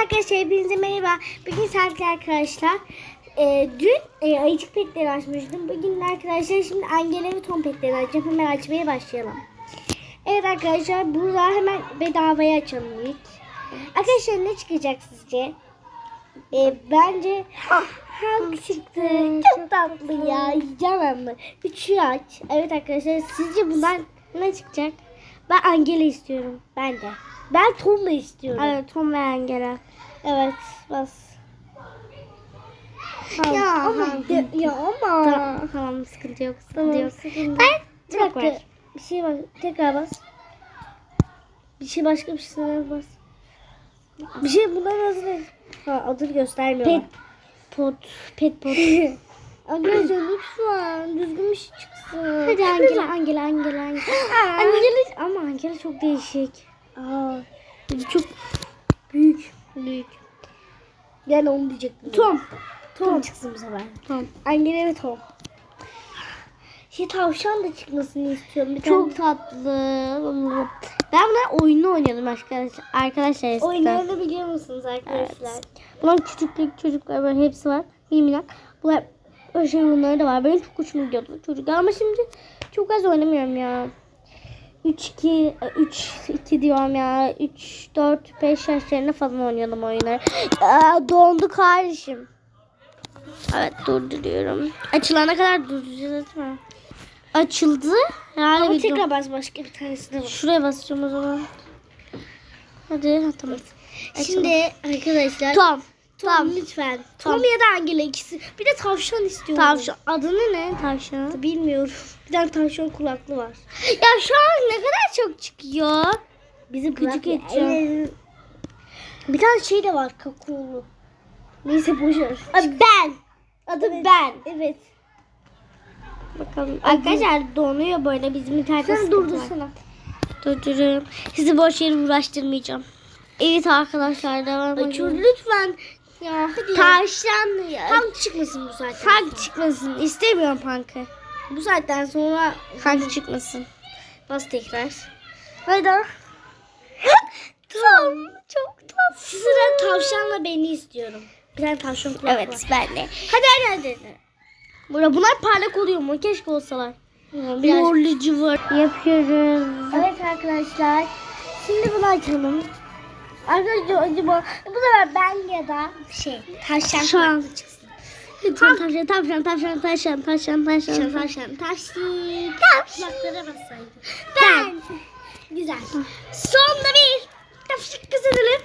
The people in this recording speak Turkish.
arkadaşlar hepinize merhaba. Bugün saatli arkadaşlar. Ee, dün e, ayıcık petleri açmıştım. Bugün de arkadaşlar şimdi Angela ve Tom petleri açacağım. Hemen açmaya başlayalım. Evet arkadaşlar burada hemen bedavaya açalım ilk. Arkadaşlar ne çıkacak sizce? Ee, bence Hulk çıktı. Çok tatlı ya. Yiyeceğim ben bunu. Üçü aç. Evet arkadaşlar sizce bundan ne çıkacak? Ben Angela istiyorum. Ben de. Ben Tom'la istiyorum. Evet Tom ve Angela. Evet bas. Tamam. Ya, ama, ha. ya, ama. Tamam, tamam sıkıntı yok sıkıntı Tamam, yok. sıkıntı. Ben Bir dakika. var. Bir şey bak. Tekrar bas. Bir şey başka bir şey bas. Bir şey bunlar hazır. Ha adını göstermiyorlar. Pet pot pet pot. Arkadaşlar lütfen düzgün bir şey çıksın. Hadi Angela. Angela Angela Angela. Angela ama Angela çok değişik. Aa, çok büyük. Büyük. Ben onu diyecektim. Tom. Tom, çıksın bu sefer. Tamam. Angela ve Tom. Şey tavşan da çıkmasını istiyorum. Bir Çok tatlı. Ben bunlar oyunu oynuyordum arkadaşlar. Arkadaşlar eskiden. Oyunlarını biliyor musunuz arkadaşlar? Evet. Bunlar küçük küçük çocuklar böyle hepsi var. Mininak. Bunlar şey oyunları da var. Benim çok hoşuma gidiyordu çocuklar ama şimdi çok az oynamıyorum ya. 3 2 3 2 diyorum ya. 3 4 5 yaşlarında falan oynuyordum oyunları. Aa, dondu kardeşim. Evet durduruyorum. Açılana kadar durduracağız değil mi? Açıldı. Herhalde Ama tekrar bas başka bir tanesine bas. Şuraya basacağım o zaman. Hadi ha, tamam. Şimdi arkadaşlar Tom. Tom, lütfen. Tom. Tom. ya da Angela ikisi. Bir de tavşan istiyorum. Tavşan. Adını ne tavşan? Bilmiyorum. Bir tane tavşan kulaklı var. Ya şu an ne kadar çok çıkıyor. Bizi Gıcık edeceğim. Bir tane şey de var kakaolu. Neyse boşver. Ben. Adı Evet. Ben. Evet. Bakalım. Arkadaşlar donuyor böyle bizim internette Sen durdursana. Durduruyorum. Sizi boş yere uğraştırmayacağım. Evet arkadaşlar devam edelim. lütfen. Ya hadi. Tavşan ya. Tank çıkmasın bu saatten sonra. çıkmasın. İstemiyorum punk'ı. Bu saatten sonra Tank çıkmasın. bas tekrar. Haydi. Tam çok tatlı. Sıra tavşanla beni istiyorum. Bir tane tavşan kulaklı Evet ben de. Hadi hadi hadi. Bura bunlar parlak oluyor mu? Keşke olsalar. Biraz- Morlu var. Yapıyoruz. Evet arkadaşlar. Şimdi bunu açalım. Arkadaşlar acaba bu sefer ben ya da şey tavşan çıksın. Lütfen tavşan, tavşan, tavşan, tavşan, tavşan, Tavşan tavşan. tavşan tavşan. Kulaklara bassaydı. Ben. Güzel. Sonda bir. Tavşan kazanalım.